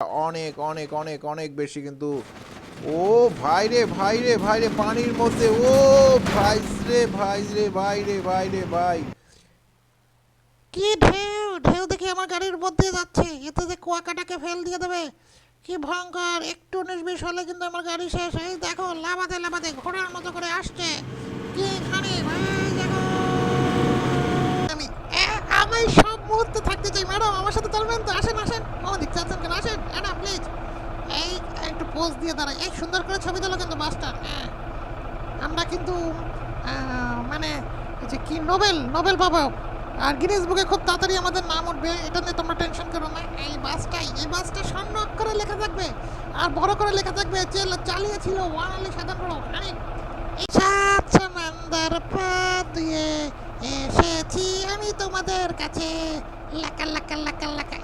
অনেক অনেক অনেক অনেক বেশি কিন্তু। ও ভাই রে ভাই রে ভাই রে, পানির মধ্যে। ও ভাই রে ভাই রে ভাই রে ভাই রে, ভাই। কি ঢেউ ঢেউ দেখি আমার গাড়ির মধ্যে যাচ্ছে। এতে যে কুয়াকাটাকে ফেল দিয়ে দেবে। কি ভয়ঙ্কর, একটু বিশ হলে কিন্তু আমার গাড়ি শেষ। এই দেখো লাভাতে লাভাতে ঘোড়ার মতো করে আসছে। কি খানি ভাই দেখো। আমি আমি মুহূর্তে থাকতে চাই। ম্যাডাম, আমার সাথে চলবেন তো? আসেন আসেন। ও দেখতে আছেন কেন আসেন, ম্যাডাম, প্লিজ। এই, একটু পোজ দিয়ে দাঁড়াই এই, সুন্দর করে ছবি তোলো কিন্তু মাস্টার। হ্যাঁ। আমরা কিন্তু মানে যে কি নোবেল নোবেল পাবো। আর গিনেস বুকে খুব তাড়াতাড়ি আমাদের নাম উঠবে। এটা নিয়ে তোমরা টেনশন করো না। এই বাসটাই, এই বাসটা স্বর্ণ অক্ষরে লেখা থাকবে। আর বড় করে লেখা থাকবে যে চালিয়েছিল ওয়ান আলী সাধারণ বড় আরে সাত সমন্দর পার দিয়ে আমি তোমাদের কাছে লাকা লাকা লাকা লাকা।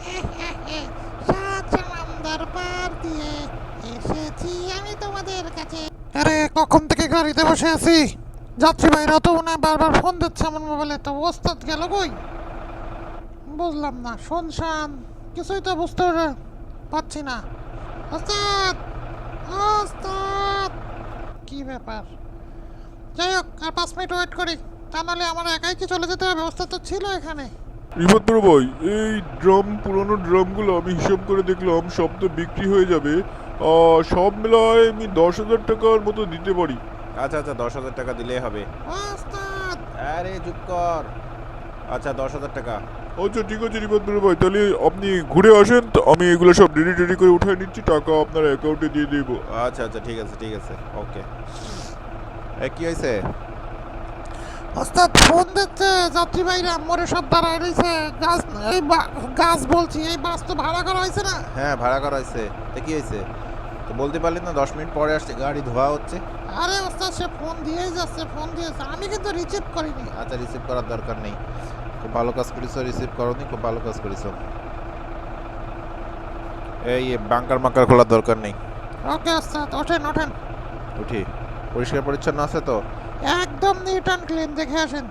সাত সমন্দর পার দিয়ে এসেছি আমি তোমাদের কাছে। আরে, কখন থেকে গাড়িতে বসে আছি? যাত্রী ভাইরা তো মনে বারবার ফোন দিচ্ছে আমার মোবাইলে তো ওস্তাদ গেল কই? বুঝলাম না, শুনশান, কিছুই তো বুঝতে পারছি না। ওস্তাদ ওস্তাদ! কি ব্যাপার? যাই হোক, আর পাঁচ মিনিট ওয়েট করি। তা নাহলে আমার একাই কি চলে যেতে হবে? ব্যবস্থা তো ছিল এখানে। রিপোর্টার ভাই এই ড্রাম পুরনো ড্রামগুলো আমি হিসাব করে দেখলাম সব তো বিক্রি হয়ে যাবে। সব মেলায় আমি দশ হাজার টাকার মতো দিতে পারি। আচ্ছা আচ্ছা দশ হাজার টাকা দিলেই হবে। আরে চুপ কর। আচ্ছা দশ হাজার টাকা। আচ্ছা ঠিক আছে রিপোর্টার ভাই তাহলে আপনি ঘুরে আসেন তো আমি এগুলো সব রেডি টেডি করে উঠাই নিচ্ছি টাকা আপনার অ্যাকাউন্টে দিয়ে দেবো। আচ্ছা আচ্ছা ঠিক আছে ঠিক আছে ওকে এ কি হয়েছে? ওস্তাদ ফোন দিচ্ছে যাত্রী ভাইরা মোরে সব দাঁড়ায় রয়েছে গাছ এই গাছ বলছি এই বাস তো ভাড়া করা হয়েছে না? হ্যাঁ ভাড়া করা হয়েছে। তা কি হয়েছে? তো বলতে পারলি না দশ মিনিট পরে আসছে গাড়ি ধোয়া হচ্ছে। আরে ওস্তাদ সে ফোন দিয়েই যাচ্ছে ফোন দিয়েছে। আমি কিন্তু রিসিভ করিনি। আচ্ছা রিসিভ করার দরকার নেই। খুব ভালো কাজ করেছ রিসিভ করনি খুব ভালো কাজ করেছ। এই বাঙ্কার মাঙ্কার খোলার দরকার নেই। ওকে ওস্তাদ ওঠেন ওঠেন। উঠি। পরিষ্কার পরিচ্ছন্ন আছে তো? একদম নিট অ্যান্ড ক্লিন দেখে আসেন।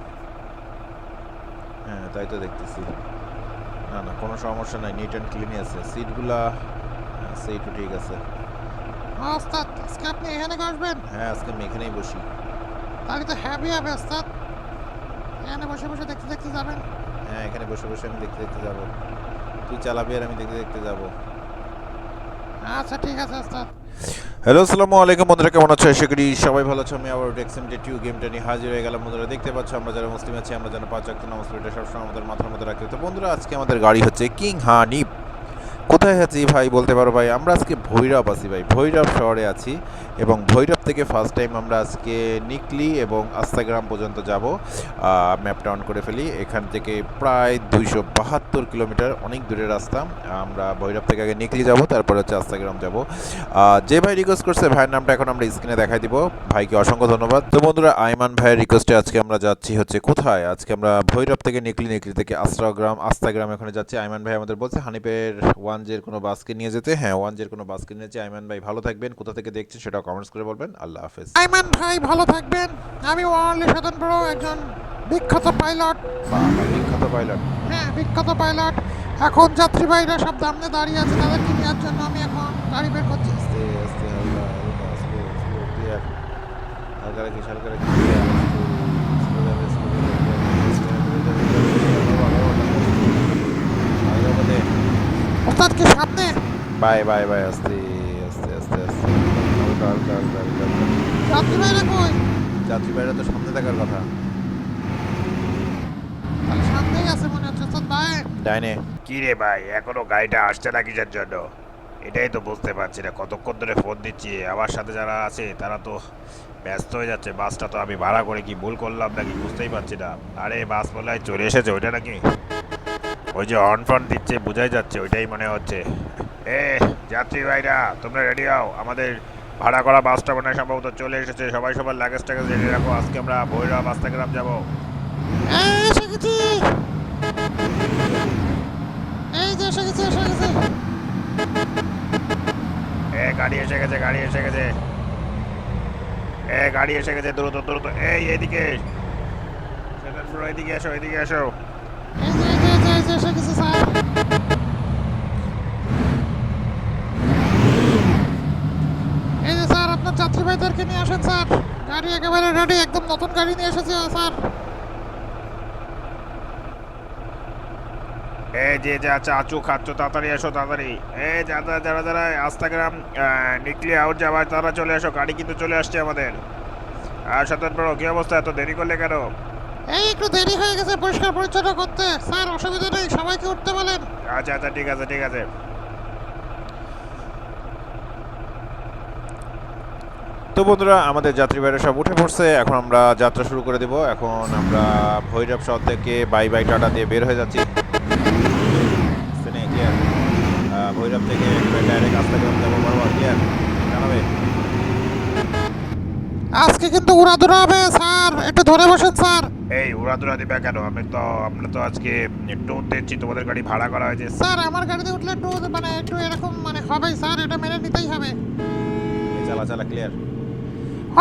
হ্যাঁ তাই তো দেখতেছি। না না কোনো সমস্যা নাই নিট অ্যান্ড ক্লিনই আছে। সিটগুলা সিটও ঠিক আছে। ওস্তাদ আজকে আপনি এখানে বসবেন? হ্যাঁ আজকে আমি এখানেই বসি। তাহলে তো হ্যাপি হবে ওস্তাদ। এখানে বসে বসে দেখতে দেখতে যাবেন। হ্যাঁ এখানে বসে বসে আমি দেখতে দেখতে যাব। তুই চালাবি আর আমি দেখতে দেখতে যাব। আচ্ছা ঠিক আছে ওস্তাদ। হ্যালো আসসালামু আলাইকুম বন্ধুরা, কেমন আছো? আশা করি সবাই ভালো আছো। আমি আবার ডেক্সিম ডে টিউ গেমটা নিয়ে হাজির হয়ে গেলাম। বন্ধুরা, দেখতে পাচ্ছ আমরা যারা মুসলিম আছি, আমরা যেন পাঁচ একটা নামাজ এটা সবসময় আমাদের মাথার মধ্যে রাখি। তো বন্ধুরা, আজকে আমাদের গাড়ি হচ্ছে কিং হানিপ কোথায় আছি ভাই বলতে পারো ভাই? আমরা আজকে ভৈরব আছি ভাই। ভৈরব শহরে আছি এবং ভৈরব থেকে ফার্স্ট টাইম আমরা আজকে নিকলি এবং আস্তাগ্রাম পর্যন্ত যাব। ম্যাপটা অন করে ফেলি। এখান থেকে প্রায় দুইশো বাহাত্তর কিলোমিটার অনেক দূরের রাস্তা। আমরা ভৈরব থেকে আগে নিকলি যাব, তারপর হচ্ছে আস্তাগ্রাম যাব। যে ভাই রিকোয়েস্ট করছে, ভাইয়ের নামটা এখন আমরা স্ক্রিনে দেখাই দিব। ভাইকে অসংখ্য ধন্যবাদ। তো বন্ধুরা, আইমান ভাইয়ের রিকোয়েস্টে আজকে আমরা যাচ্ছি হচ্ছে কোথায়? আজকে আমরা ভৈরব থেকে নিকলি নিকলি থেকে আস্তাগ্রাম আস্তাগ্রাম এখানে যাচ্ছি। আইমান ভাই আমাদের বলছে হানিপের ওয়ান জের কোনো বাসকে নিয়ে যেতে হ্যাঁ ওয়ান জের কোনো বাসকে নিয়ে যেতে আইমান ভাই ভালো থাকবেন কোথা থেকে দেখছেন সেটা কমেন্টস করে বলবেন আল্লাহ হাফেজ আইমান ভাই ভালো থাকবেন আমি ওয়ানলি সাধন বড় একজন বিখ্যাত পাইলট বিখ্যাত পাইলট হ্যাঁ বিখ্যাত পাইলট এখন যাত্রী ভাইরা সব সামনে দাঁড়িয়ে আছে তাদেরকে নেওয়ার জন্য আমি এখন গাড়ি বের করছি আস্তে আস্তে স্লো স্লো ক্লিয়ার হালকা রাখিস হালকা রাখিস ক্লিয়ার স্লো যাবে স্লো যাবে ওস্তাদ কি সামনে বাই বাই বাই আস্তে আস্তে আস্তে আস্তে হালকা হালকা হালকা হালকা। যাত্রী ভাইরা কই যাত্রী বাইরে তো সামনে থাকার কথা সামনেই আছে মনে হচ্ছে ওস্তাদ ভাই ডাইনে কি রে ভাই এখনও গাড়িটা আসছে না কিসের জন্য? এটাই তো বুঝতে পারছি না কতক্ষণ ধরে ফোন দিচ্ছি আমার সাথে যারা আছে তারা তো ব্যস্ত হয়ে যাচ্ছে বাসটা তো আমি ভাড়া করে কি ভুল করলাম নাকি বুঝতেই পারছি না। আরে বাস বলে হয় চলে এসেছে ওইটা নাকি? ওই যে হর্ন ফর্ন দিচ্ছে বোঝাই যাচ্ছে ওইটাই মনে হচ্ছে। এ যাত্রী ভাইরা তোমরা রেডি হও? আমাদের ভাড়া করা বাসটা মনে হয় সম্ভবত চলে এসেছে। সবাই সবার লাগেজ টাগেজ রেডি রাখো। আজকে আমরা ভৈরব আস্তাগ্রাম যাব। এই এসে গেছি। এই যে এসে গেছে এসে গেছে। এ গাড়ি এসে গেছে গাড়ি এসে গেছে। এ গাড়ি এসে গেছে দ্রুত দ্রুত। এই এদিকে এদিকে এসো এদিকে এসো। হয়ে গেছে স্যার এই যে স্যার, আপনার যাত্রীবাহীদেরকে নিয়ে আসেন, স্যার। গাড়ি একেবারে রেডি একদম নতুন গাড়ি নিয়ে এসেছে, স্যার। এই যে, যা চাচু খাচ্ছ, তাড়াতাড়ি এসো, তাড়াতাড়ি। এই যারা যারা যারা আস্তাগ্রাম নিকলি আউট যাবার তারা চলে এসো, গাড়ি কিন্তু চলে আসছে আমাদের। আর সাথে কি অবস্থা? এত দেরি করলে কেন? এই একটু দেরি হয়ে গেছে পরিষ্কার পরিচ্ছন্ন করতে। স্যার অসুবিধা নেই সবাইকে উঠতে বলেন। আচ্ছা আচ্ছা ঠিক আছে ঠিক আছে। তো বন্ধুরা আমাদের যাত্রী বাইরে সব উঠে পড়ছে। এখন আমরা যাত্রা শুরু করে দেব। এখন আমরা ভৈরব শহর থেকে বাই বাই টাটা দিয়ে বের হয়ে যাচ্ছি। ভৈরব থেকে ডাইরেক্ট আস্তাগ্রাম যাব বরাবর ক্লিয়ার জানাবে? আজকে কিন্তু উড়াধুরা হবে স্যার। একটু ধরে বসেন স্যার। এই উড়াদুরা দিবে কেন আমি তো আমরা তো আজকে ট্যুর দিচ্ছি তোমাদের গাড়ি ভাড়া করা হয়েছে। স্যার আমার গাড়িতে উঠলে একটু মানে একটু এরকম মানে হবেই স্যার এটা মেনে নিতেই হবে। এই চালা চালা ক্লিয়ার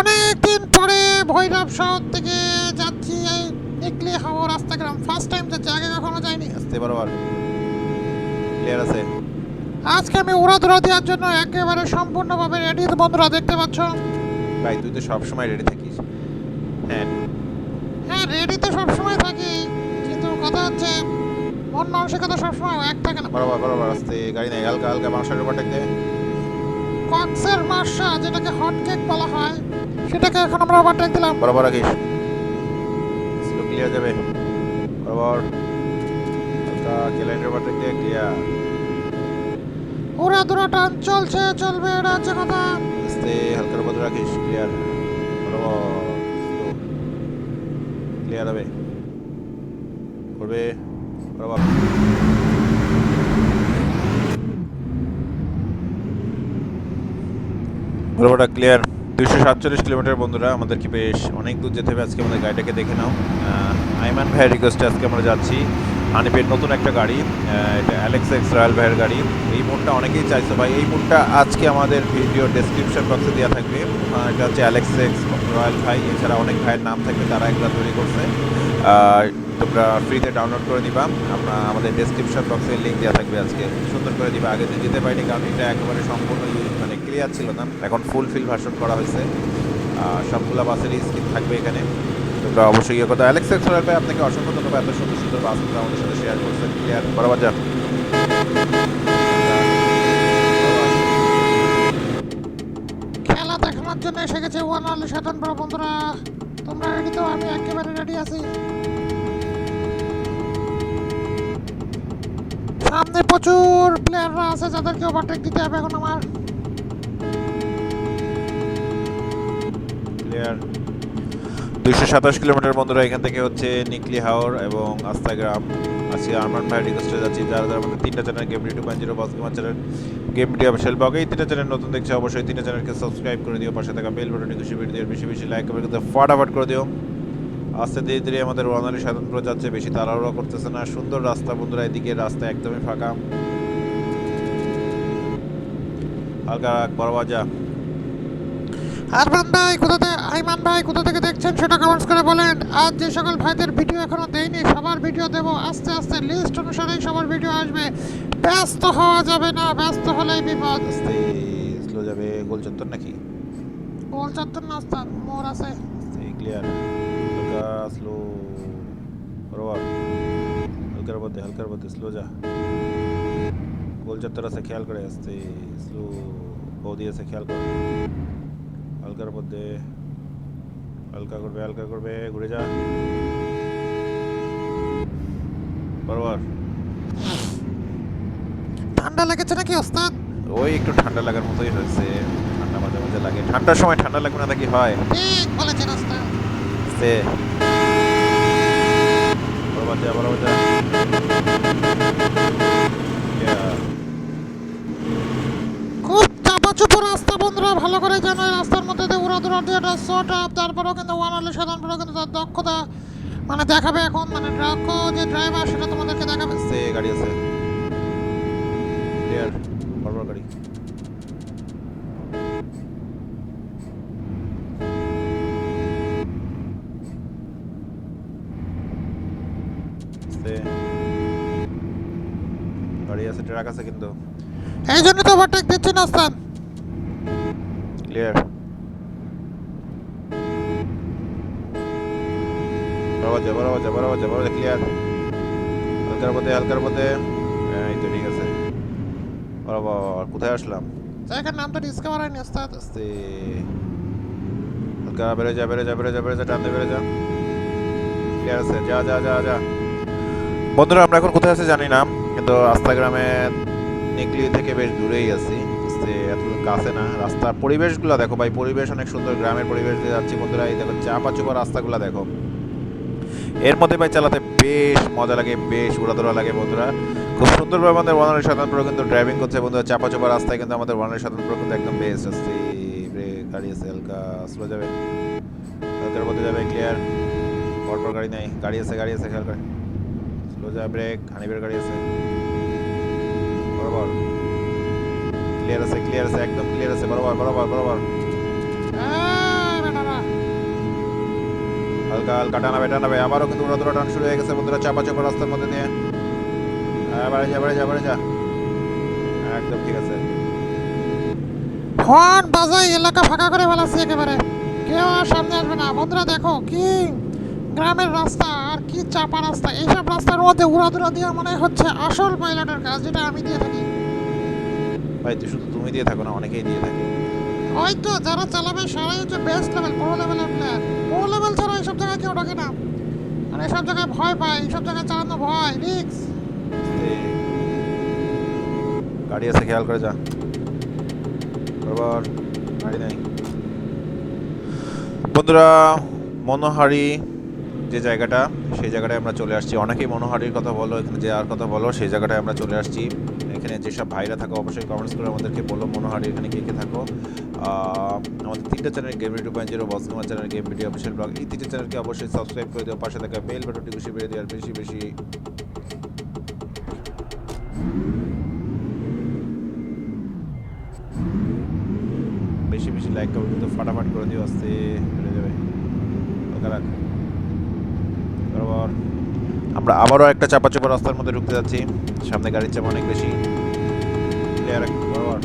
অনেক দিন পরে ভৈরব শহর থেকে যাচ্ছি এই নিকলি হাওয়া রাস্তাগ্রাম ফার্স্ট টাইম যাচ্ছি আগে কখনো যাইনি। আস্তে বরাবর ক্লিয়ার আছে। আজকে আমি উড়াধুরা দেওয়ার জন্য একেবারে সম্পূর্ণভাবে রেডি বন্ধুরা দেখতে পাচ্ছ? ভাই তুই তো সবসময় রেডি থাকিস। হ্যাঁ। হ্যাঁ রেডি তো সবসময় থাকি কিন্তু কথা হচ্ছে মন মানসিকতা সবসময় এক থাকে না। বরাবর বরাবর আস্তে গাড়ি নেই হালকা হালকা বাঁশের উপর টেক দে কক্সের মার্শা যেটাকে হট কেক বলা হয় সেটাকে এখন আমরা ওভারটেক দিলাম। বরাবর রাখিস। স্লো ক্লিয়ার যাবে। বরাবর। হালকা ক্যালেন্ডার উপর টেক দে ক্লিয়ার উড়াধুরা টান চলছে চলবে এটা হচ্ছে কথা। আস্তে হালকার উপর রাখিস ক্লিয়ার বরাবর। ক্লিয়ার হবে করবে বরাবর বরাবরটা ক্লিয়ার দুশো সাতচল্লিশ কিলোমিটার বন্ধুরা, আমাদেরকে বেশ অনেক দূর যেতে হবে। আজকে আমাদের গাড়িটাকে দেখে নাও। আইমান ভাইয়ের রিকোয়েস্টে আজকে আমরা যাচ্ছি। হানিপের নতুন একটা গাড়ি এটা অ্যালেক্স এক্স রয়্যাল ভাইয়ের গাড়ি। এই মোডটা অনেকেই চাইছে। ভাই, এই মোডটা আজকে আমাদের ভিডিও ডেসক্রিপশন বক্সে দেওয়া থাকবে। এটা হচ্ছে অ্যালেক্স এক্স রয়্যাল ভাই। এছাড়া অনেক ভাইয়ের নাম থাকবে, তারা এগুলো তৈরি করছে। তোমরা ফ্রিতে ডাউনলোড করে দিবা আমরা আমাদের ডেসক্রিপশন বক্সে লিঙ্ক দেওয়া থাকবে আজকে। সুন্দর করে দিবা। আগে যেতে পারিনি, কারণ এটা একেবারে সম্পূর্ণ মানে ক্লিয়ার ছিল না। এখন ফুল ফিল ভার্সন করা হয়েছে। সবগুলা বাসেরই স্কিপ থাকবে এখানে। তোমরা অবশ্যই ইয়ে কথা অ্যালেক্স এক্স রয়্যাল ভাই আপনাকে অসংখ্য ধন্যবাদ। এত সুন্দর সুন্দর বাসগুলো আমাদের সাথে শেয়ার করছেন। ক্লিয়ার বরাবর যান। খেলা দেখানোর জন্য এসে গেছে ওয়ান আলি সাধন বড় বন্ধুরা তোমরা রেডি তো? আমি একেবারে রেডি আছি। সামনে প্রচুর প্লেয়াররা আছে যাদেরকে ওভারটেক দিতে হবে এখন আমার। ক্লিয়ার দুইশো সাতাশ কিলোমিটার বন্ধুরা এখান থেকে হচ্ছে নিকলি হাওর এবং আস্তাগ্রাম আজকে আরমান ভাইয়ের রিকোয়েস্টে যাচ্ছি। যারা যারা আমাদের তিনটা channel game two point zero boss gamer channel game D official blog এই তিনটা চ্যানেল নতুন দেখছে অবশ্যই তিনটা চ্যানেলকে সাবস্ক্রাইব করে দিও। পাশে থাকা বেল বাটনে খুশি ভিডিও বেশি বেশি লাইক করে ফটাফট করে দিও। আস্তে ধীরে ধীরে আমাদের ওয়ানালি সাধনপুর যাচ্ছে। বেশি তাড়াহুড়া করতেছে না। সুন্দর রাস্তা বন্ধুরা, এদিকে রাস্তা একদমই ফাঁকা। হালকা বড় যা আরমান ভাই কোথা থেকে আইমান ভাই কোথা থেকে দেখছেন সেটা কমেন্টস করে বলেন। আর যে সকল ভাইদের ভিডিও এখনও দেইনি সবার ভিডিও দেব। আস্তে আস্তে লিস্ট অনুসারেই সবার ভিডিও আসবে। ব্যস্ত হওয়া যাবে না ব্যস্ত হলেই বিপদ। আস্তে স্লো যাবে। গোল চত্বর নাকি? গোল চত্বর না নাস্তান মোর আছে। আস্তে ক্লিয়ার হালকা স্লো বরাবর হালকার মধ্যে হালকার মধ্যে স্লো যা। গোল চত্বর আছে খেয়াল করে। আস্তে স্লো বৌদি আছে খেয়াল কর। হালকার মধ্যে। হালকা করবে হালকা করবে ঘুরে যা। বরাবর। ঠান্ডা লেগেছে নাকি ওস্তাদ? ওই একটু ঠান্ডা লাগার মতোই হয়েছে। ঠান্ডা মাঝে মাঝে লাগে। ঠান্ডার সময় ঠান্ডা লাগবে না নাকি হয়? ঠিক বলেছেন ওস্তাদ। সে। বরাবর যা বরাবর যা. খুব চাপাচুপো রাস্তা বন্ধুরা। ভালো করে জানো এই দুরা দিয়ে শর্ট আপ তারপরেও কিন্তু ওয়ান আলি সাধারণ কিন্তু তার দক্ষতা মানে দেখাবে এখন মানে দক্ষ যে ড্রাইভার সেটা তোমাদেরকে দেখাবে। আছে গাড়ি আছে। ক্লিয়ার বড় গাড়ি। গাড়ি আছে ট্রাক আছে কিন্তু। এই জন্য তো ওভারটেক দিচ্ছি না ওস্তাদ ক্লিয়ার যা বরাবর যা বরাবর যা বরাবর ক্লিয়ার হালকার মধ্যে হালকার মধ্যে হ্যাঁ এই তো ঠিক আছে। বরাবর কোথায় আসলাম? জায়গার নামটা ডিসকভার হয়নি ওস্তাদ। আস্তে। হালকা বেড়ে যা বেড়ে যা বেড়ে যা বেড়ে যা টানতে বেড়ে যা। ক্লিয়ার আছে যা যা যা যা। বন্ধুরা আমরা এখন কোথায় আছি জানি না কিন্তু আস্তাগ্রামে নিকলি থেকে বেশ দূরেই আছি। এত কাছে না রাস্তা পরিবেশগুলো দেখো ভাই পরিবেশ অনেক সুন্দর গ্রামের পরিবেশ দিয়ে যাচ্ছি বন্ধুরা। এই দেখো চাপা চুপা রাস্তাগুলো দেখো। এর মধ্যে ভাই চালাতে বেশ মজা লাগে, বেশ উড়াদোড়া লাগে বন্ধুরা। খুব সুন্দরভাবে আমাদের বনানের সাধারণ পুরো কিন্তু ড্রাইভিং করছে বন্ধুরা। চাপা চোপা রাস্তায় কিন্তু আমাদের বনানের সাধারণ পুরো কিন্তু একদম বেস্ট আসছে গাড়ি আছে, হালকা স্লো যাবে। হালকার মধ্যে যাবে ক্লিয়ার পরপর গাড়ি নাই। গাড়ি আছে গাড়ি আছে খেয়াল করে স্লো যাবে ব্রেক হানিবের গাড়ি আছে। বরাবর। ক্লিয়ার আছে ক্লিয়ার আছে, একদম ক্লিয়ার আছে। বরাবর বরাবর বরাবর। হালকা হালকা টানাবে টানাবে। আবারও কিন্তু উড়াদোড়া টান শুরু হয়ে গেছে বন্ধুরা চাপা চাপা রাস্তার মধ্যে দিয়ে। হ্যাঁ বাড়ি যা বাড়ি যা বাড়ি যা। একদম ঠিক আছে। হর্ন বাজাই এলাকা ফাঁকা করে ফেলাচ্ছি একেবারে। কেউ আর সামনে আসবে না। বন্ধুরা দেখো কি গ্রামের রাস্তা আর কি চাপা রাস্তা। এইসব রাস্তার মধ্যে উড়াদুরা দেওয়া মনে হচ্ছে আসল পাইলটের কাজ যেটা আমি দিয়ে থাকি। ভাই তুই শুধু তুমি দিয়ে থাকো না অনেকেই দিয়ে থাকে। ওই তো যারা চালাবে সবাই হচ্ছে বেস্ট লেভেল বড় লেভেলের প্লেয়ার বড় লেভেল ছাড়া এইসব জায়গায় কেউ ঢোকে না। আর এইসব জায়গায় ভয় পায়, এইসব জায়গায় চালানো ভয় রিক্স গাড়ি আছে, খেয়াল করে যা। বরাবর গাড়ি বন্ধুরা, মনোহারি যে জায়গাটা, সেই জায়গাটায় আমরা চলে আসছি। অনেকেই মনোহারির কথা বলো, এখানে যে আর কথা বলো, সেই জায়গাটায় আমরা চলে আসছি। এখানে যেসব ভাইরা থাকো, অবশ্যই কমেন্টস করে আমাদেরকে বলো মনোহারি, এখানে কে কে থাকো। আমাদের তিনটা channel game video point zero বসগমা channel game video official blog. এই তিনটা চ্যানেলকে অবশ্যই সাবস্ক্রাইব করে দিও, পাশে থাকা বেল বাটনটি বেশি বেড়ে দেওয়ার বেশি বেশি বেশি বেশি লাইক কমেন্ট কিন্তু ফাটাফাট করে দিও, আস্তে বেড়ে যাবে। রাখ। আমরা আবারও একটা চাপা চাপা রাস্তার মধ্যে ঢুকতে যাচ্ছি। সামনে গাড়ির চাপ অনেক বেশি। বরাবর।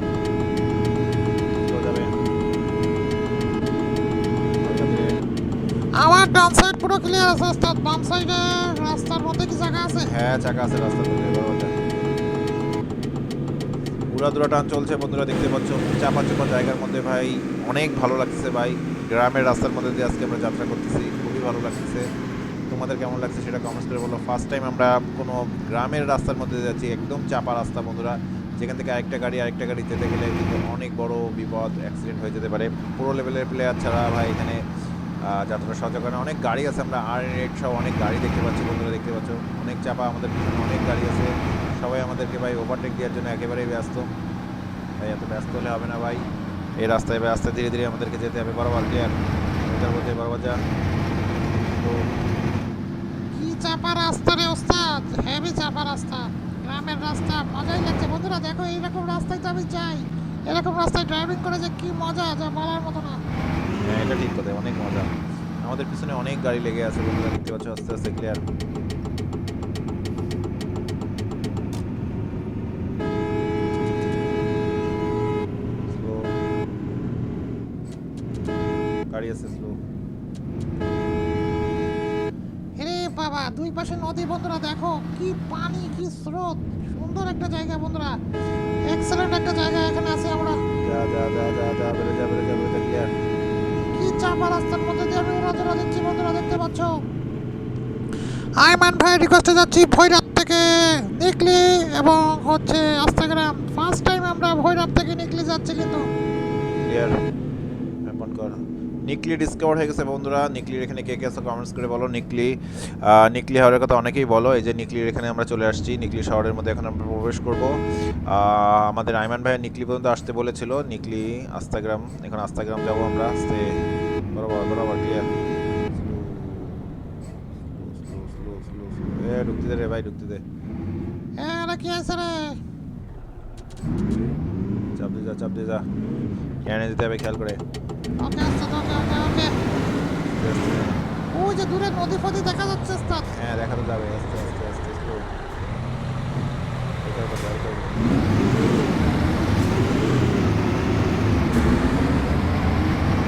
আমার ডান সাইড পুরো ক্লিয়ার আছে, ওস্তাদ। বাম সাইডে রাস্তার মধ্যে কি জায়গা আছে? হ্যাঁ চাকা আছে রাস্তার মধ্যে। উড়াদুরা টান চলছে, বন্ধুরা, দেখতে পাচ্ছ। চাপা চাপা জায়গার মধ্যে, ভাই, অনেক ভালো লাগছে ভাই। গ্রামের রাস্তার মধ্যে দিয়ে আজকে আমরা যাত্রা করতেছি, খুবই ভালো লাগছে তোমাদের কেমন লাগছে সেটা কমেন্টস করে বলো। ফার্স্ট টাইম আমরা কোনো গ্রামের রাস্তার মধ্যে যাচ্ছি, একদম চাপা রাস্তা, বন্ধুরা। যেখান থেকে আরেকটা গাড়ি আরেকটা গাড়ি যেতে গেলে কিন্তু অনেক বড় বিপদ অ্যাক্সিডেন্ট হয়ে যেতে পারে। পুরো লেভেলের প্লেয়ার ছাড়া, ভাই, এখানে যাত্রা সহযোগ করে না। অনেক গাড়ি আছে, আমরা আর রেট সহ অনেক গাড়ি দেখতে পাচ্ছি, বন্ধুরা দেখতে পাচ্ছ। অনেক চাপা আমাদের পিছনে অনেক গাড়ি আছে। সবাই আমাদেরকে ভাই ওভারটেক দেওয়ার জন্য একেবারেই ব্যস্ত। ভাই, এত ব্যস্ত হলে হবে না ভাই। এই রাস্তায় আস্তে ধীরে ধীরে আমাদেরকে যেতে হবে। বরাবর ক্লিয়ার এটার মধ্যে বরাবর যা। তো কি চাপা রাস্তা রে ওস্তাদ? হেভি চাপা রাস্তা। গ্রামের রাস্তা, মজাই লাগছে। বন্ধুরা, দেখো, এইরকম রাস্তায় তো আমি যাই। এরকম রাস্তায় ড্রাইভিং করে যে কি মজা, যা বলার মতো না। হ্যাঁ এটা ঠিক কথা, অনেক মজা। আমাদের পিছনে অনেক গাড়ি লেগে আছে বন্ধুরা, দেখতে পাচ্ছ আস্তে আস্তে ক্লিয়ার দুই পাশে নদী বন্ধুরা, দেখো কি পানি, কি স্রোত। সুন্দর একটা জায়গা বন্ধুরা। এক্সেলেন্ট একটা জায়গা। রাস্তার মধ্যে দিয়ে আমি বন্ধুরা দেখতে পাচ্ছ। আইমান ভাই রিকোয়েস্টে যাচ্ছি ভৈরব থেকে নিকলি এবং হচ্ছে আস্তাগ্রাম। ফার্স্ট টাইম আমরা ভৈরব থেকে নিকলি যাচ্ছি কিন্তু। ক্লিয়ার ওপেন কর। নিকলি ডিসকভার হয়ে গেছে বন্ধুরা। নিকলির এখানে কে কে আছে কমেন্টস করে বলো। নিকলি নিকলি হাওড়ের কথা অনেকেই বলো। এই যে নিকলির এখানে আমরা চলে আসছি। নিকলি শহরের মধ্যে এখন আমরা প্রবেশ করব। আমাদের আইমান ভাই নিকলি পর্যন্ত আসতে বলেছিল। নিকলি আস্তাগ্রাম এখন আস্তাগ্রাম যাব আমরা। আস্তে বরাবর বরাবর ক্লিয়ার এ ঢুকতে দে রে ভাই ঢুকতে দে হ্যাঁ কি আছে রে চাপ দিয়ে যা চাপ দিয়ে যা কেন যেতে হবে খেয়াল করে ওকে ওকে ওকে ওকে ওই যে দূরে নদী ফদি দেখা যাচ্ছে ওস্তাদ হ্যাঁ দেখা তো যাবে আস্তে আস্তে আস্তে slow। এটার উপর যাও, এটার উপর।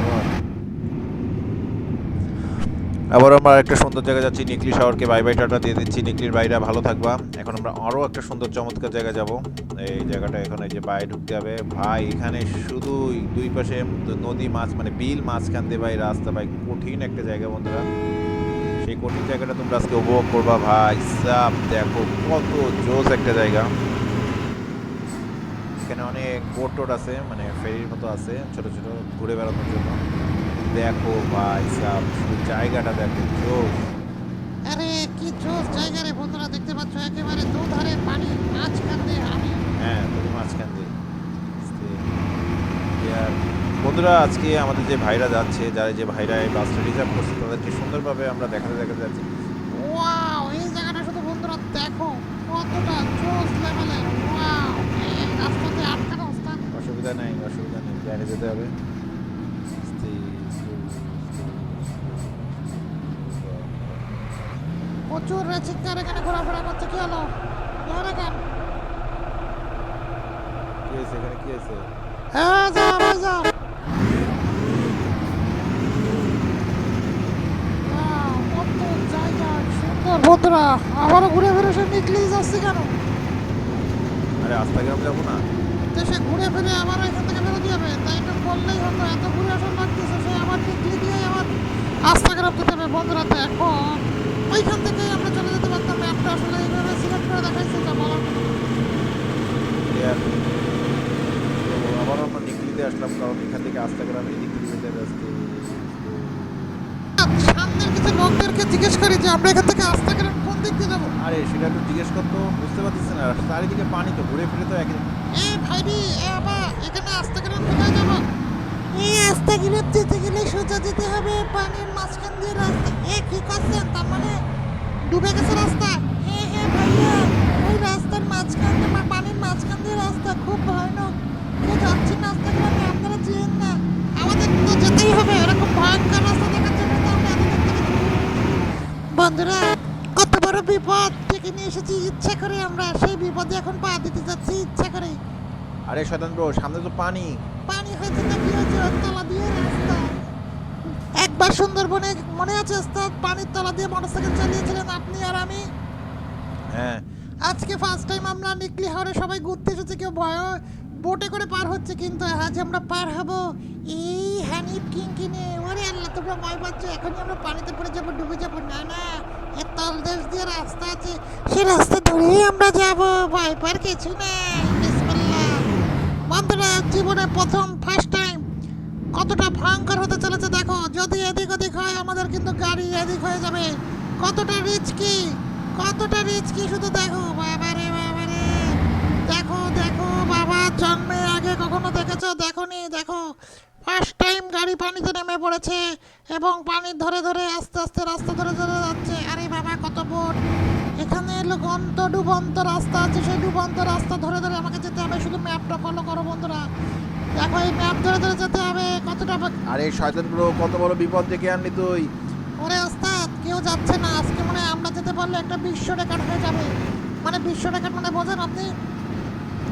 বাহ। আবার আমরা একটা সুন্দর জায়গায় যাচ্ছি, নিকলি শহরকে বাই বাই টাটা দিয়ে দিচ্ছি। নিকলির বাইরা ভালো থাকবা। এখন আমরা আরও একটা সুন্দর চমৎকার জায়গায় যাব। এই জায়গাটা এখানে যে বাইরে ঢুকতে হবে। ভাই, এখানে শুধু দুই পাশে নদী মাছ মানে বিল মাঝখান দিয়ে ভাই রাস্তা, ভাই কঠিন একটা জায়গা বন্ধুরা। সেই কঠিন জায়গাটা তোমরা আজকে উপভোগ করবা, ভাই। সাপ, দেখো কত জোস একটা জায়গা। এখানে অনেক বোট টোট আছে মানে ফেরির মতো আছে, ছোট ছোট, ঘুরে বেড়ানোর জন্য। দেখো ভাই শুধু জায়গাটা দেখো জোস আরে কি জোস জায়গা রে বন্ধুরা দেখতে পাচ্ছ একেবারে দুধারে পানি মাঝখান দিয়ে আমি। হ্যাঁ তুমি মাঝখান দিয়ে। বন্ধুরা আজকে আমাদের যে ভাইরা যাচ্ছে যারা যে ভাইরা এই বাসটা রিজার্ভ করছে তাদেরকে সুন্দরভাবে আমরা দেখাতে দেখাতে যাচ্ছি। ওয়াও এই জায়গাটা শুধু বন্ধুরা দেখো কতটা জোস লেভেলের ওয়াও এই রাস্তাতে আটকানো অসুবিধা নেই অসুবিধা নেই বাইরে যেতে হবে। প্রচুর রেচিকার এখানে ঘোরাফেরা করছে কি হলো? কেন কি হয়েছে এখানে? কি হয়েছে? হ্যাঁ যাও ভাই যাও। Wow, সুন্দর বন্ধুরা। আবারও ঘুরে ফিরে সে নিকলেই যাচ্ছে কেন? আরে যাব না? দেশে ঘুরে ফিরে আবার এখান থেকে বেরোতে হবে। তাই একটু বললেই হতো এত ঘুরে আসার লাগতেছে সে আবার নিকলি দিয়ে আবার আস্তাগ্রাম যেতে হবে। বন্ধুরা তো এখন ওইখান থেকে আমরা চলে যেতে পারতাম। ম্যাপটা আসলে এইভাবে সিলেক্ট করে দেখাইছে যা বলার আবার আমরা নিকলিতে আসলাম কারণ এখান থেকে আস্তাগ্রামে নিকলি যেতে ব্যস্ত সামনের কিছু লোকদেরকে জিজ্ঞেস করি যে আমরা এখান থেকে আস্তাগ্রাম কোন দিক দিয়ে যাব? আরে সেটা তো জিজ্ঞেস করতো বুঝতে পারতেছি না। চারিদিকে পানি তো ঘুরে ফিরে তো একই এই ভাইরি এ এখানে আস্তাগ্রাম কোথায় যাব? এই আস্তাগ্রাম যেতে সোজা যেতে হবে পানির মাঝখান দিয়ে রাস্তা। এ কি করছেন? তার মানে ডুবে গেছে রাস্তা? হ্যাঁ হ্যাঁ ভাইয়া ওই রাস্তার মাঝখান দিয়ে পানির মাঝখান দিয়ে রাস্তা খুব ভয়ানক। কেউ যাচ্ছে না আস্তাগ্রামে আপনারা চেন না। আমাদের তো যেতেই হবে এরকম ভয়ঙ্কর রাস্তা দেখার জন্য তো আমরা বন্ধুরা কত বড় বিপদ! ডেকে নিয়ে এসেছি ইচ্ছা করে আমরা সেই বিপদে এখন পা দিতে যাচ্ছি ইচ্ছা করে আরে শয়তান ব্রো সামনে তো পানি। পানি হয়েছে না কি হয়েছে? তলা দিয়ে রাস্তা। একবার সুন্দরবনে মনে আছে ওস্তাদ? পানির তলা দিয়ে মোটরসাইকেল চালিয়েছিলেন আপনি আর আমি। হ্যাঁ। আজকে ফার্স্ট টাইম আমরা নিকলি হাওড়ে সবাই ঘুরতে এসেছি কেউ ভয় বোটে করে পার হচ্ছে কিন্তু আজ আমরা পার হব এই হানিফ কিং কিনে ওরে আল্লাহ তোমরা ভয় পাচ্ছ এখনই আমরা পানিতে পড়ে যাব ডুবে যাব। না না এর তলদেশ দিয়ে রাস্তা আছে সেই রাস্তা ধরেই আমরা যাব ভয় পার কিছু না বিসমিল্লাহ। বন্ধুরা জীবনে প্রথম ফার্স্ট টাইম কতটা ভয়ঙ্কর হতে চলেছে দেখো, যদি এদিক ওদিক হয় আমাদের কিন্তু গাড়ি এদিক হয়ে যাবে। কতটা রিচকি কতটা রিচকি শুধু দেখো, বাবারে বাবারে। দেখো দেখো, বাবা, জন্মে আগে কখনো দেখেছ? দেখো নি দেখো। ফার্স্ট টাইম গাড়ি পানিতে নেমে পড়েছে এবং পানি ধরে ধরে আস্তে আস্তে রাস্তা ধরে ধরে যাচ্ছে। আরে বাবা, কত বোট এখানে গন্ত, ডুবন্ত রাস্তা আছে। সেই ডুবন্ত রাস্তা ধরে ধরে আমাকে যেতে হবে। শুধু ম্যাপটা ফলো করো বন্ধুরা। দেখো এই ম্যাপ ধরে ধরে যেতে হবে। কতটা আরে শয়তান ব্রো কত বড় বিপদ ডেকে আনলি তুই। ওরে ওস্তাদ কেউ যাচ্ছে না। আজকে মনে আমরা যেতে পারলে একটা বিশ্ব রেকর্ড হয়ে যাবে। মানে বিশ্ব রেকর্ড মানে বোঝেন আপনি?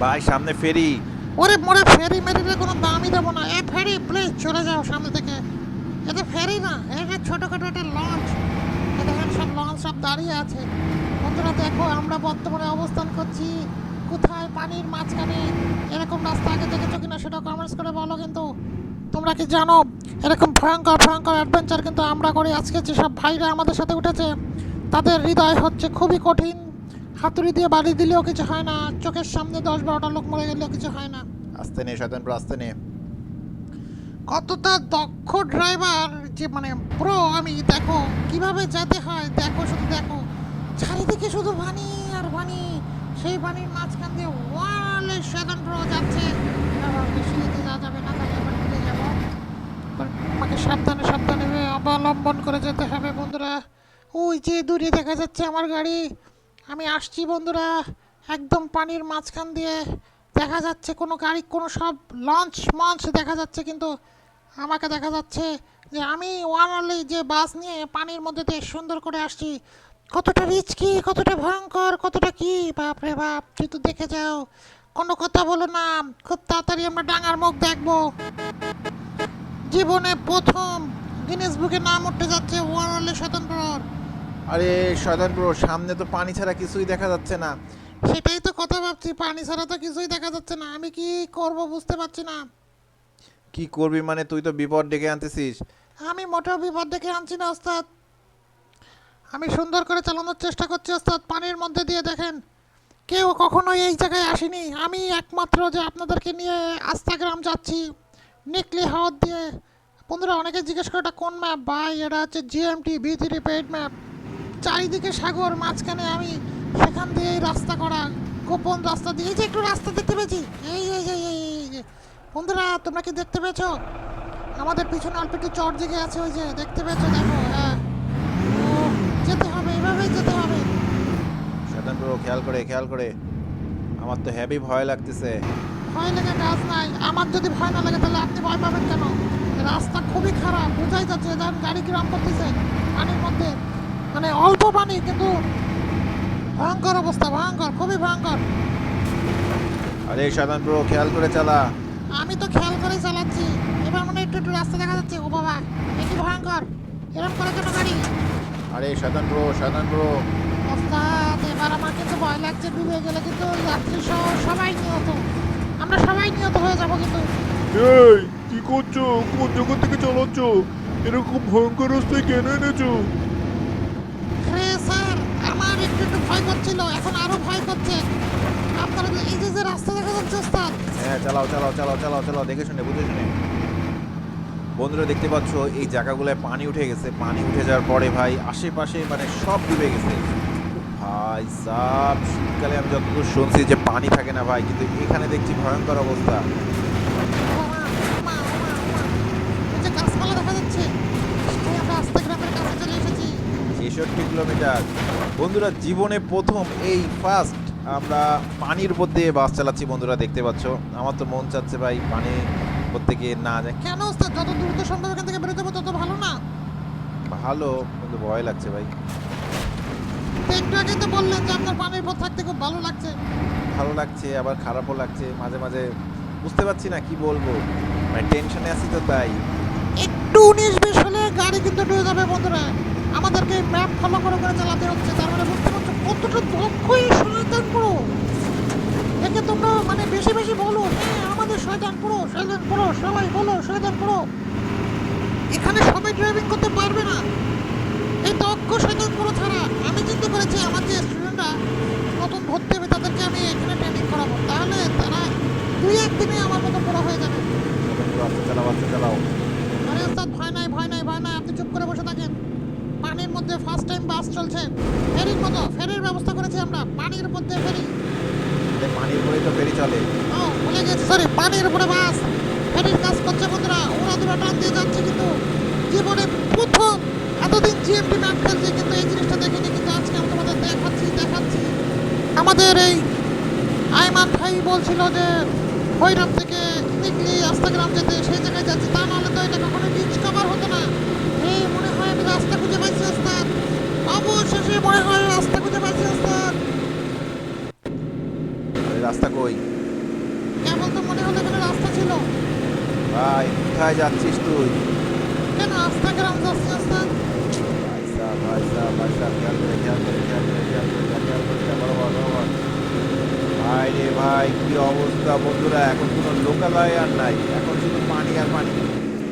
ভাই সামনে ফেরি। ওরে মোরে ফেরি মেরিরে কোনো দামই দেবো না। এ ফেরি প্লিজ চলে যাও সামনে থেকে। এটা ফেরি না এটা ছোটোখাটো একটা লঞ্চ দেখেন সব লঞ্চ সব দাঁড়িয়ে আছে। বন্ধুরা দেখো আমরা বর্তমানে অবস্থান করছি কোথায় পানির মাঝখানে এরকম রাস্তা আগে দেখেছ কিনা সেটা কমেন্টস করে বলো কিন্তু। তোমরা কি জানো এরকম ভয়ঙ্কর ভয়ঙ্কর অ্যাডভেঞ্চার কিন্তু আমরা করি। আজকে যেসব ভাইরা আমাদের সাথে উঠেছে তাদের হৃদয় হচ্ছে খুবই কঠিন। হাতুড়ি দিয়ে বাড়ি দিলেও কিছু হয় না চোখের সামনে দশ বারোটা লোক মরে গেলেও কিছু হয় না। আস্তে নে শয়তান ব্রো আস্তে নে। কতটা দক্ষ ড্রাইভার যে মানে প্রো আমি দেখো কীভাবে যেতে হয় দেখো শুধু দেখো। চারিদিকে শুধু পানি আর পানি সেই পানির মাঝখান দিয়ে ওয়ালে সেভেন প্রো যাচ্ছে। যাওয়া যাবে না সাবধানে সাবধানে অবলম্বন করে যেতে হবে, বন্ধুরা। ওই যে দূরে দেখা যাচ্ছে আমার গাড়ি। আমি আসছি, বন্ধুরা। একদম পানির মাঝখান দিয়ে। দেখা যাচ্ছে কোনো গাড়ি, কোনো সব লঞ্চ মঞ্চ দেখা যাচ্ছে, কিন্তু আমাকে দেখা যাচ্ছে যে আমি ওয়ান অনলি যে বাস নিয়ে পানির মধ্যে দিয়ে সুন্দর করে আসছি। কতটা রিচকি কতটা ভয়ঙ্কর কতটা কি? বাপ রে বাপ তুই তো দেখে যাও। কোনো কথা বলো না খুব তাড়াতাড়ি আমরা ডাঙার মুখ দেখব। জীবনে প্রথম গিনেস বুকে নাম উঠতে যাচ্ছে ওয়ারলে স্বতন্ত্রর আরে শয়তান ব্রো সামনে তো পানি ছাড়া কিছুই দেখা যাচ্ছে না। সেটাই তো কথা ভাবছি পানি ছাড়া তো কিছুই দেখা যাচ্ছে না। আমি কি করব বুঝতে পারছি না। কি করবি মানে তুই তো বিপদ ডেকে আনতেছিস। আমি মোটেও বিপদ ডেকে আনছি না ওস্তাদ। আমি সুন্দর করে চালানোর চেষ্টা করছি, ওস্তাদ। পানির মধ্যে দিয়ে দেখেন। কেউ কখনোই এই জায়গায় আসেনি। আমি একমাত্র যে আপনাদেরকে নিয়ে আস্তাগ্রাম যাচ্ছি নিকলি হাওয়ার দিয়ে। বন্ধুরা, অনেকে জিজ্ঞেস করে, এটা কোন ম্যাপ ভাই, এটা হচ্ছে GMT B three paid map চারিদিকে সাগর, মাঝখানে আমি, সেখান দিয়ে রাস্তা করা, গোপন রাস্তা দিয়ে। এই যে একটু রাস্তা দেখতে পেয়েছি। এই এই এই বন্ধুরা, তোমরা কি দেখতে পেয়েছ? আমাদের পিছনে অল্প একটু চট জেগে আছে, ওই যে, দেখতে পেয়েছ? দেখো হ্যাঁ ও, যেতে হবে এভাবেই যেতে হবে শয়তান ব্রো খেয়াল করে খেয়াল করে। আমার তো হেভি ভয় লাগতেছে। ভয় লেগে কাজ নাই। আমার যদি ভয় না লাগে তাহলে আপনি ভয় পাবেন কেন? রাস্তা খুবই খারাপ বোঝাই যাচ্ছে গাড়ি কিরাম করতেছে। পানির মধ্যে মানে অল্প পানি কিন্তু ভয়ঙ্কর অবস্থা ভয়ঙ্কর খুবই ভয়ঙ্কর। আরে শয়তান ব্রো খেয়াল করে চালা। আমি তো খেয়াল করে চালাচ্ছি। এবার মনে একটু একটু রাস্তা দেখা যাচ্ছে। ও বাবা কি ভয়ঙ্কর। এরকম করে কেন গাড়ি? আরে শয়তান ব্রো শয়তান ব্রো ওস্তাদ এবার আমার কিন্তু ভয় লাগছে ডুবে গেলে কিন্তু যাত্রী সহ সবাই নিহত। আমরা সবাই নিহত হয়ে যাব কিন্তু। এই কি করছ? কোন জগৎ থেকে চালাচ্ছ? এরকম ভয়ঙ্কর রাস্তায় কেন এনেছো? হ্যাঁ স্যার আমার একটু একটু ভয় করছিল এখন আরও ভয় করছে। আপনারা এই যে যে রাস্তা দেখা যাচ্ছে ওস্তাদ হ্যাঁ চালাও চালাও চালাও চালাও চালাও দেখে শুনে বুঝে শুনে। বন্ধুরা দেখতে পাচ্ছ এই জায়গাগুলোয় পানি উঠে গেছে। পানি উঠে যাওয়ার পরে ভাই আশেপাশে মানে সব ডুবে গেছে। ভাই সাব শীতকালে আমি যতদূর শুনছি যে পানি থাকে না ভাই কিন্তু এখানে দেখছি ভয়ঙ্কর অবস্থা। ছেষট্টি কিলোমিটার। বন্ধুরা জীবনে প্রথম এই ফার্স্ট আমরা পানির উপর দিয়ে বাস চালাচ্ছি বন্ধুরা দেখতে পাচ্ছ। আমার তো মন চাচ্ছে ভাই পানি গিয়ে না যায়। কেন যত দ্রুত সম্ভব এখান থেকে বেরোতে হবে তত ভালো না। ভালো কিন্তু ভয় লাগছে ভাই। একটু আগে তো বললেন যে আপনার পানির পর থাকতে খুব ভালো লাগছে। ভালো লাগছে আবার খারাপও লাগছে মাঝে মাঝে বুঝতে পারছি না কি বলব। মানে টেনশনে আছি তো তাই। একটু উনিশ বিশ হলে গাড়ি কিন্তু ডুবে যাবে বন্ধুরা। আমাদেরকে ম্যাপ ফলো করে করে চালাতে হচ্ছে তার মানে বুঝতে পারছ কতটা দক্ষই শয়তান পুরো। একে তোমরা মানে বেশি বেশি বলো হ্যাঁ আমাদের শয়তান পুরো শয়তান পুরো সবাই বলো শয়তান পুরো। এখানে সবাই ড্রাইভিং করতে পারবে না। এই দক্ষ শয়তান পুরো ছাড়া আমি চিন্তা করেছি আমার যে স্টুডেন্টরা নতুন ভর্তি হবে তাদেরকে আমি এখানে ট্রেনিং করাবো। তাহলে তারা দুই একদিনে আমার মতো পুরো হয়ে যাবে। আস্তে চালাও আস্তে চালাও আরে ওস্তাদ, ভয় নাই ভয় নাই ভয় নাই, আপনি চুপ করে বসে থাকেন। পানির মধ্যে ফার্স্ট টাইম বাস চলছে। ফেরির মতো, ফেরির ব্যবস্থা করেছি আমরা, পানির মধ্যে ফেরি। পানির পরেই তো ফেরি চলে ও, ভুলে গেছি সরি পানির উপরে বাস ফেরির কাজ করছে বন্ধুরা, ওরা দুরা টান দিয়ে যাচ্ছে কিন্তু। জীবনে জিএমটি ম্যাপ খেলছি কিন্তু এই জিনিসটা দেখিনি কিন্তু আজকে আমি তোমাদের দেখাচ্ছি দেখাচ্ছি। আমাদের এই আইমান ভাই বলছিল যে ভৈরব থেকে নিকলি আস্তাগ্রাম যেতে সেই জায়গায় যাচ্ছি তা নাহলে তো এটা কখনো রিচ কভার হতো না। এই মনে হয় আমি রাস্তা খুঁজে পাইছি ওস্তাদ অবশেষে মনে হয় রাস্তা খুঁজে পাইছি ওস্তাদ রাস্তা কই? কেবল তো মনে হলো এখানে রাস্তা ছিল। ভাই কোথায় যাচ্ছিস তুই? কেন আস্তাগ্রাম যাচ্ছি ওস্তাদ ভাই সাহ খেয়াল করে খেয়াল করে খেয়াল করে খেয়াল খেয়াল ভাই রে ভাই কি অবস্থা বন্ধুরা এখন কোনো লোকালয় আর নাই এখন শুধু পানি আর পানি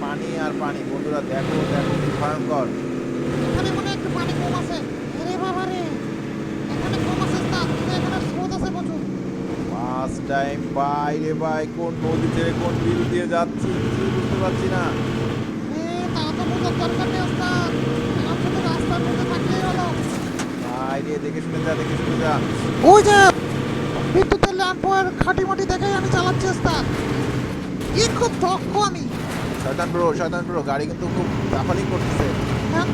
পানি আর পানি বন্ধুরা দেখো দেখো কি ভয়ঙ্কর এখানে মনে একটু পানি কম আছে। আরে বাবা রে এখানে কম আছে কিন্তু এখানে স্রোত আছে প্রচুর। ফার্স্ট টাইম ভাই রে ভাই কোন নদী ছেড়ে কোন বিল দিয়ে যাচ্ছি বুঝতে পারছি না। তা তো বোঝার দরকার নেই ওস্তাদ আমার শুধু রাস্তার মধ্যে থাকলেই হলো ভাই রে দেখে শুনে যা দেখে শুনে যা। ওই যে বিদ্যুতের ল্যাম্পের খাটিমাটি দেখেই আমি চালাচ্ছি ওস্তাদ ই খুব দক্ষ আমি। শয়তান ব্রো শয়তান ব্রো গাড়ি কিন্তু খুব তাফালি করতেছে।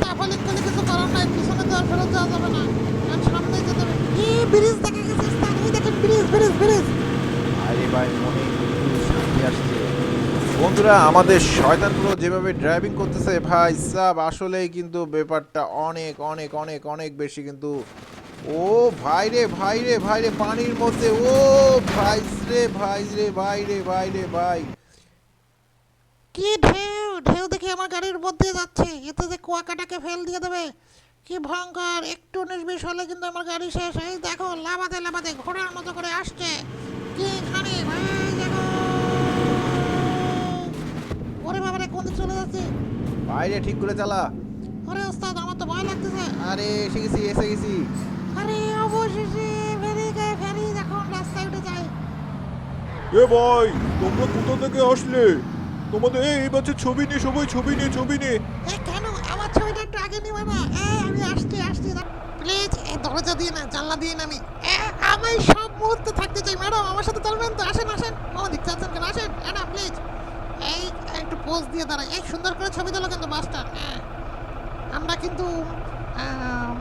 তাফালিং করলে কিছু করার নাই পিছনে তো আর ফেরত যাওয়া যাবে না। এখন সামনেই যেতে হবে। ই ব্রিজ দেখা গেছে ওই দেখেন ব্রিজ ব্রিজ ব্রিজ আরে ভাই মনে শান্তি আসছে। বন্ধুরা, আমাদের শয়তান ব্রো যেভাবে ড্রাইভিং করতেছে, ভাই সাব, আসলেই কিন্তু ব্যাপারটা অনেক অনেক অনেক অনেক বেশি কিন্তু। ও ভাই রে ভাই রে ভাই রে, পানির মধ্যে, ও ভাই রে ভাই রে ভাই রে ভাই রে, ভাই। কি ঢেউ ঢেউ দেখি আমার গাড়ির মধ্যে যাচ্ছে, এতে যে কুয়াকাটাকে ফেল দিয়ে দেবে। কি ভয়ঙ্কর, একটু উনিশ হলে কিন্তু আমার গাড়ি শেষ। এই দেখো লাভাতে লাভাতে ঘোড়ার মতো করে আসছে কি খানি ভাই দেখো ওরে বাবারে কোন দিকে চলে যাচ্ছে। বাইরে ঠিক করে চালা। আরে ওস্তাদ আমার তো ভয় লাগতেছে। আরে এসে গেছি এসে গেছি আরে অবশেষে ফেরি গায়ে ফেরি দেখুন রাস্তায় উঠে যায়। এ ভাই তোমরা কোথা থেকে আসলে? তোমাদের এই বাচ্চা ছবি নিয়ে সবাই ছবি নিয়ে ছবি নিয়ে। এ কেন? আমার ছবিটা একটু আগে নিবে না। এ আমি আসছি আসছি। প্লিজ এই দরজা দিয়ে না জানলা দিয়ে না আমি। এ, আমি সব মুহূর্তে থাকতে চাই। ম্যাডাম আমার সাথে চলবেন তো? আসেন আসেন। আমার দিক চাচ্ছেন কেন? আসেন এ না প্লিজ। এই, একটু পোজ দিয়ে দাঁড়াই। এই, সুন্দর করে ছবি দিল কিন্তু মাস্টার। হ্যাঁ। আমরা কিন্তু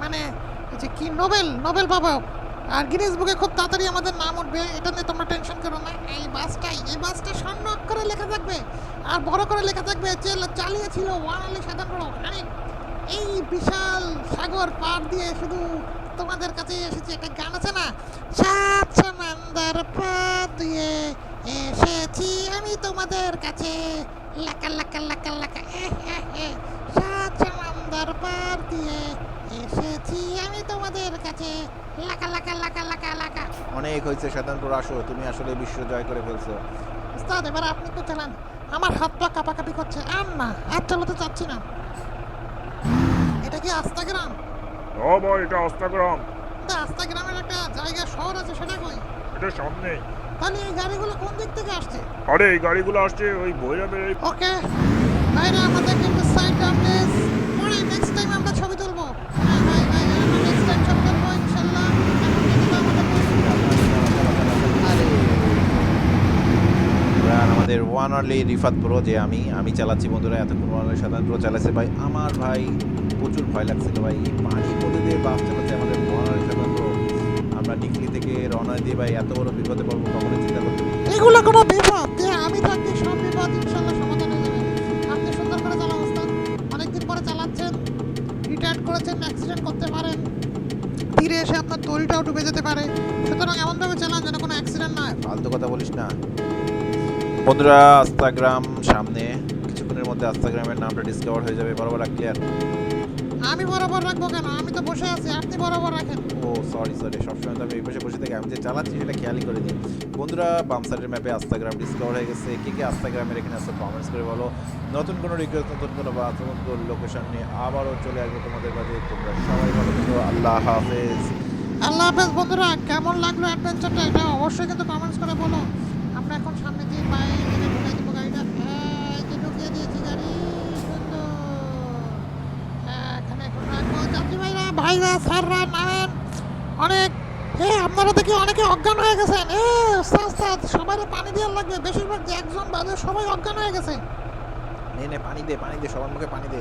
মানে যে কি নোবেল নোবেল পাবো। আর গিনেস বুকে খুব তাড়াতাড়ি আমাদের নাম উঠবে। এটা নিয়ে তোমরা টেনশন করো না। এই বাসটাই, এই বাসটা স্বর্ণ অক্ষরে লেখা থাকবে। আর বড় করে লেখা থাকবে যে চালিয়েছিল ওয়ান আলী সাধারণ আরে এই বিশাল সাগর পার দিয়ে শুধু তোমাদের কাছে এসেছি। একটা গান আছে না? সাত সমন্দর পার দিয়ে এসেছি আমি তোমাদের কাছে। লাকা লাকা লাকা লাকা। সাত সমন্দর পার দিয়ে এসেছি আমি তোমাদের কাছে। লাকা লাকা লাকা লাকা লাকা। অনেক হয়েছে শয়তানপুর আসো তুমি আসলে বিশ্ব জয় করে ফেলছো। উস্তাদ এবার আপনি তো চালান। আমার হাত পা কাঁপাকাঁপি করছে। আর না আর চালাতে চাচ্ছি না। এটা কি আস্তা গ্রাম ও ভাই এটা অস্তাগ্রাম তা আস্তা গ্রামের একটা জায়গা শহর আছে সেটা কই? এটা সামনে তাহলে এই গাড়িগুলো কোন দিক থেকে আসছে? আরে এই গাড়িগুলো আসছে ওই ভৈরবের ওকে। ভাইরা আমাদের কিন্তু সাইড আপ প্লিজ পরে নেক্সট টাইম আমরা ছবি তুলবো। হ্যাঁ ভাই ভাই আমরা নেক্সট টাইম ছবি তুলবো ইনশাআল্লাহ আমাদের আর আমাদের ওয়ান অনলি রিফাত প্রো যে আমি আমি চালাচ্ছি বন্ধুরা এতক্ষণ ওয়ান সাধারণ প্রো চালাচ্ছে। ভাই আমার ভাই প্রচুর ভয় লাগছিল ভাই পানি পড়ে দিয়ে বাস চালাচ্ছে। রওনা দিয়ে ভাই এত বড় বিপদে পড়ব কখনো চিন্তা করতে এগুলো কোনো বিপদ আমি থাকতে সব বিপদ ইনশাল্লাহ সমাধান হয়ে যাবে। আপনি সুন্দর করে চালান ওস্তাদ। অনেকদিন পরে চালাচ্ছেন রিটায়ার্ড করেছেন অ্যাক্সিডেন্ট করতে পারেন। তীরে এসে আপনার দড়িটাও ডুবে যেতে পারে। সুতরাং এমনভাবে চালান যেন কোনো অ্যাক্সিডেন্ট না হয় ফালতু কথা বলিস না। বন্ধুরা আস্তাগ্রাম সামনে। কিছুক্ষণের মধ্যে আস্তাগ্রামের নামটা ডিসকভার হয়ে যাবে বরাবর ক্লিয়ার আমি বরাবর রাখব কেন? আমি বসে আছি আপনি বরাবর রাখেন। ও সরি সরি সবসময় তো আমি এই পাশে বসে থাকি আমি যে চালাচ্ছি সেটা খেয়ালই করে দিই বন্ধুরা বাম সাইডের ম্যাপে আস্তাগ্রাম ডিসকভার হয়ে গেছে। কে কে আস্তাগ্রামের এখানে আসতে কমেন্টস করে বলো। নতুন কোনো রিকোয়েস্ট নতুন কোনো বা নতুন কোনো লোকেশন নিয়ে আবারও চলে আসব তোমাদের কাছে তোমরা সবাই ভালো থেকো আল্লাহ হাফেজ। আল্লাহ হাফেজ বন্ধুরা কেমন লাগল অ্যাডভেঞ্চারটা এটা অবশ্যই কিন্তু কমেন্টস করে বলো। আমরা এখন সামনে দিয়ে বাইরে ঢুকে দেবো গাড়িটা হ্যাঁ এই যে ঢুকিয়ে দিয়েছি গাড়ি সুন্দর হ্যাঁ এখানে এখন রাখব যাত্রী ভাইরা স্যাররা নামেন অনেক। এ আপনারা দেখি অনেকে অজ্ঞান হয়ে গেছেন। এ ওস্তাদ ওস্তাদ সবাই পানি দেওয়ার লাগবে। বেশিরভাগ যে একজন বাদে সবাই অজ্ঞান হয়ে গেছে। নে নে পানি দে পানি দে সবার মুখে পানি দে।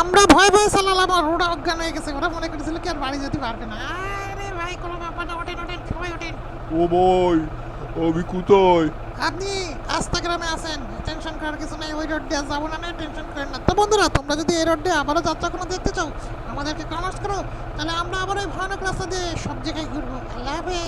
আমরা ভয় ভয়ে চালালাম আর ওরা অজ্ঞান হয়ে গেছে। ওরা মনে করেছিল কি আর বাড়ি যেতে পারবে না। আরে ভাই কোনো ব্যাপার না ওঠেন ওঠেন সবাই ওঠেন। ও ভাই আমি কোথায়? আপনি আস্তাগ্রামে আছেন টেনশন করার কিছু নেই, ওই রোড দিয়ে যাব না টেনশন করেন না। তো বন্ধুরা, তোমরা যদি এই রোড দিয়ে আবারও যাত্রা কোনো দেখতে চাও, আমাদেরকে কমার্স করো, তাহলে আমরা আবার ওই ভয়ানক রাস্তা দিয়ে সব জায়গায় ঘুরবো। আল্লাহ হাফেজ।